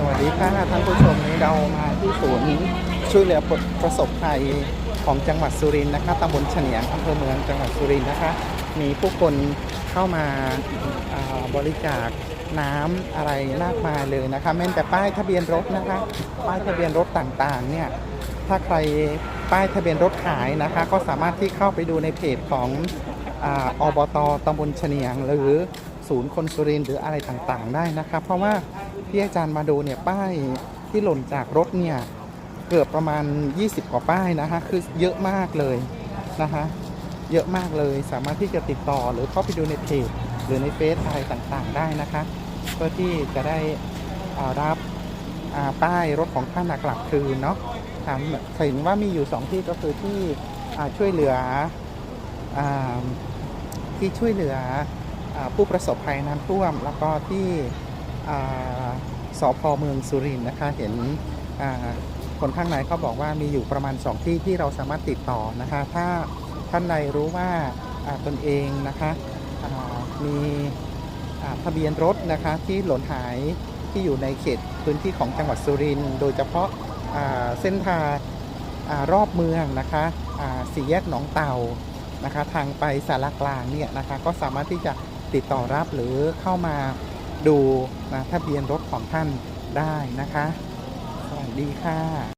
สวัสดีค่ะท่านผู้ชมนี้เรามาที่ศูนย์ช่วยเหลือประสบภัยของจังหวัดสุรินทร์นะคะตำบลเฉนียงอำเภอเมืองจังหวัดสุรินทร์นะคะ มีผู้คนเข้ามาาบริจาคน้ำอะไรมากมายเลยนะคะแม้แต่ป้ายทะเบียนรถนะคะ ป้ายทะเบียนรถต่างๆเนี่ยถ้าใครป้ายทะเบียนรถหายนะคะ ก็สามารถที่เข้าไปดูในเพจของอบตตำบลเฉนียง หรือศูนย์คนสุรินทร์หรืออะไรต่างๆ ได้นะคะ เพราะว่า ที่อาจารย์มาดูเนี่ยป้ายที่หล่นจากรถเนี่ยเกือบประมาณ 20 กว่าป้ายนะคะคือเยอะมากเลยนะคะเยอะมากเลยสามารถที่จะติดต่อหรือเข้าไปดูในเพจหรือในเฟซอะไรต่างๆ ได้นะคะเพื่อที่จะได้ารับาป้ายรถของท่านน่ะกลับคืนเนาะถามเห็นว่ามีอยู่ 2 ที่ก็คือที่ช่วยเหลืออที่ช่วยเหลืออผู้ประสบภัยน้ำท่วม แล้วก็ที่ สพเมืองสุรินทร์นะคะเห็นคนข้างในเขาบอกว่ามีอยู่ประมาณ 2 ที่ที่เราสามารถติดต่อนะคะ ถ้าท่านใดรู้ว่าตนเองนะคะมีทะเบียนรถนะคะที่หล่นหายที่อยู่ในเขตพื้นที่ของจังหวัดสุรินทร์โดยเฉพาะาเส้นทางรอบเมืองนะคะสี่แยกหนองเต่านะคะ ทางไปสารกลางเนี่ยนะคะ ก็สามารถที่จะติดต่อรับหรือเข้ามา ดูนะทะเบียนรถของท่านได้นะคะ สวัสดีค่ะ